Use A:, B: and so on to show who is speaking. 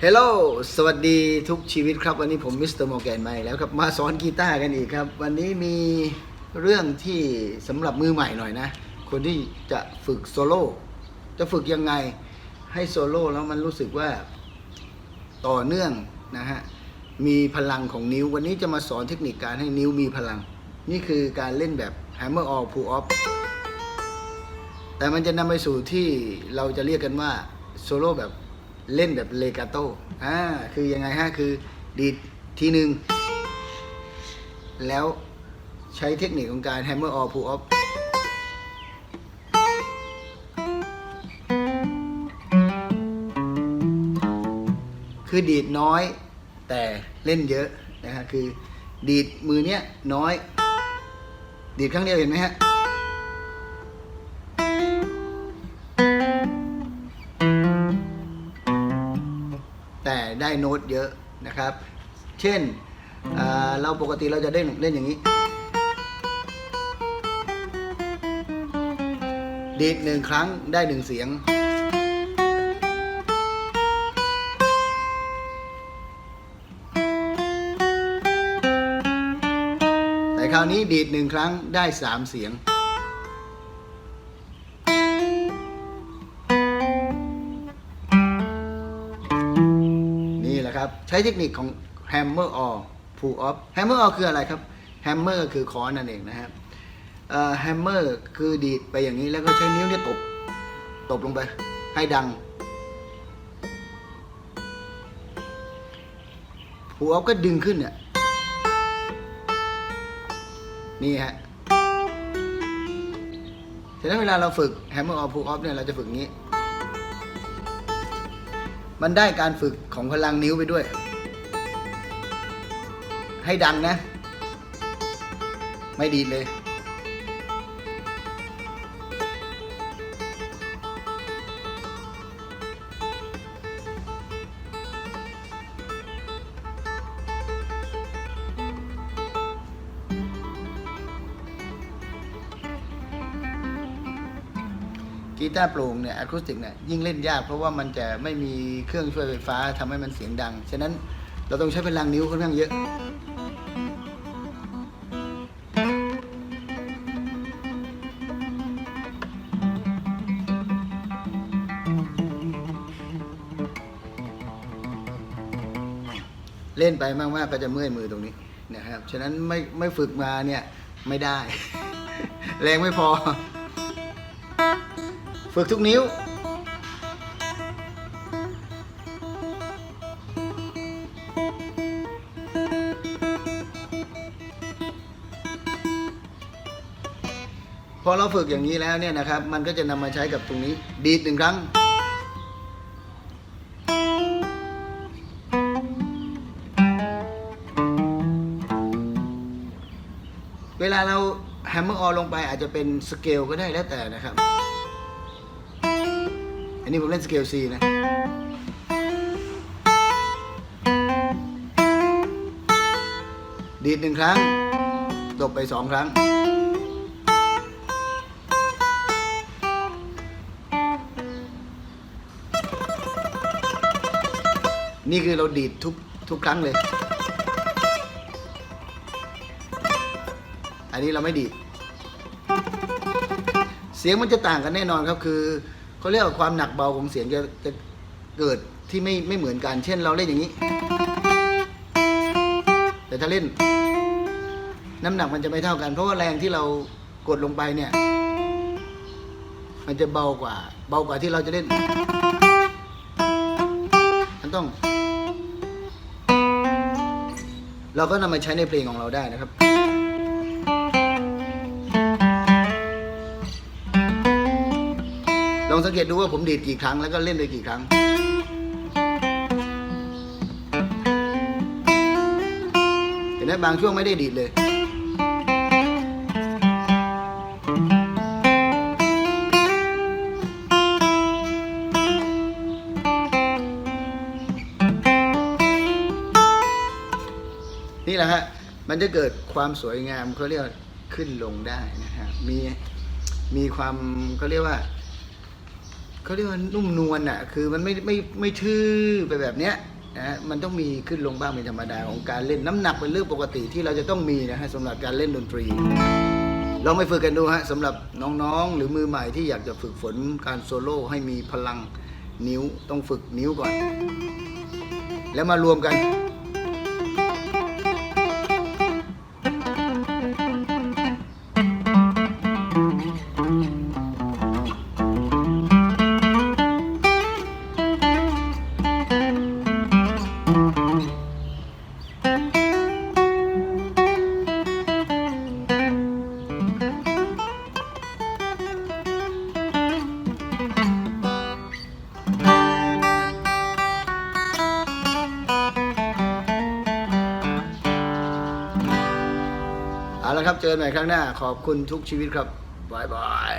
A: เฮลโลสวัสดีทุกชีวิตครับ วันนี้ผมมิสเตอร์มอร์แกนมาอีกแล้วครับ มาสอนกีตาร์กันอีกครับ วันนี้มีเรื่องที่สำหรับมือใหม่หน่อยนะ คนที่จะฝึกโซโล่จะฝึกยังไงให้โซโล่แล้วมันรู้สึกว่าต่อเนื่องนะฮะ มีพลังของนิ้ว วันนี้จะมาสอนเทคนิคการให้นิ้วมีพลัง นี่คือการเล่นแบบ hammer all pull off แต่มันจะนำไปสู่ที่เราจะเรียกกันว่าโซโล่แบบ เล่นแบบเลกาโต้อ่าคือยังไงฮะคือดีดทีหนึ่งแล้วใช้เทคนิคของการ hammer all pull off คือดีดน้อยแต่เล่นเยอะนะฮะคือดีดมือเนี้ยน้อย ดีดครั้งเดียวเห็นไหมฮะ ได้โน้ตเยอะนะครับ เช่นเราปกติเราจะเล่นเล่นอย่างนี้ดีดหนึ่งครั้งได้หนึ่งเสียง แต่คราวนี้ดีดหนึ่งครั้งได้สามเสียง นะครับใช้เทคนิคของ hammer or pull off hammer or คืออะไรครับ hammer คือค้อนนั่นเองนะครับ hammer คือดีดไปอย่างนี้แล้วก็ใช้นิ้วเนี่ยตบตบลงไปให้ดัง pull off ก็ดึงขึ้นเนี่ยนี่ฮะฉะนั้นเวลาเราฝึก hammer or pull off เนี่ยเราจะฝึกอย่างนี้ มันได้การฝึกของพลังนิ้วไปด้วย ให้ดังนะ ไม่ดีเลย กีตาร์โปร่งเนี่ยอะคูสติกเนี่ยยิ่งเล่นยากเพราะว่ามันจะไม่มีเครื่องช่วยไฟฟ้าทำให้มันเสียงดัง ฉะนั้นเราต้องใช้พลังนิ้วค่อนข้างเยอะ เล่นไปมากๆก็จะเมื่อยมือตรงนี้นะครับ ฉะนั้นไม่ไม่ฝึกมาเนี่ยไม่ได้ แรงไม่พอ ฝึกทุกนิ้ว พอเราฝึกอย่างนี้แล้วเนี่ยนะครับ มันก็จะนำมาใช้กับตรงนี้ ดีดหนึ่งครั้งเวลาเราแฮมเมอร์ออลงไปอาจจะเป็นสเกลก็ได้แล้วแต่นะครับ อันนี้ผมเล่นสเกล C นะ ดีดหนึ่งครั้ง ตบไปสองครั้ง นี่คือเราดีดทุกทุกครั้งเลย อันนี้เราไม่ดีด เสียงมันจะต่างกันแน่นอนครับคือ เขาเรียกว่าความหนักเบาของเสียงจะจะเกิดที่ไม่ไม่เหมือนกัน เช่นเราเล่นอย่างนี้ แต่ถ้าเล่น น้ำหนักมันจะไม่เท่ากัน เพราะว่าแรงที่เรากดลงไปเนี่ย มันจะเบากว่า เบากว่าที่เราจะเล่น มันต้อง เราก็นำมาใช้ในเพลงของเราได้นะครับ องสังเกตดูว่าผมดีดกี่ครั้งแล้วก็เล่นไปกี่ครั้ง เห็นไหมบางช่วงไม่ได้ดีดเลยนี่แหละฮะ มันจะเกิดความสวยงามเขาเรียกว่าขึ้นลงได้นะฮะมี มีความเขาเรียกว่า เขาเรียกว่านุ่มนวลอะคือมันไม่ไม่ไม่ทื่อไปแบบเนี้ยนะฮะมันต้องมีขึ้นลงบ้างเป็นธรรมดาของการเล่นน้ำหนักเป็นเรื่องปกติที่เราจะต้องมีนะฮะสำหรับการเล่นดนตรีลองไปฝึกกันดูฮะสำหรับน้องๆ หรือมือใหม่ที่อยากจะฝึกฝนการโซโล่ให้มีพลังนิ้วต้องฝึกนิ้วก่อน แล้วมารวมกัน เอาละครับ เจอกันใหม่ครั้งหน้า ขอบคุณทุกชีวิตครับบ๊ายบาย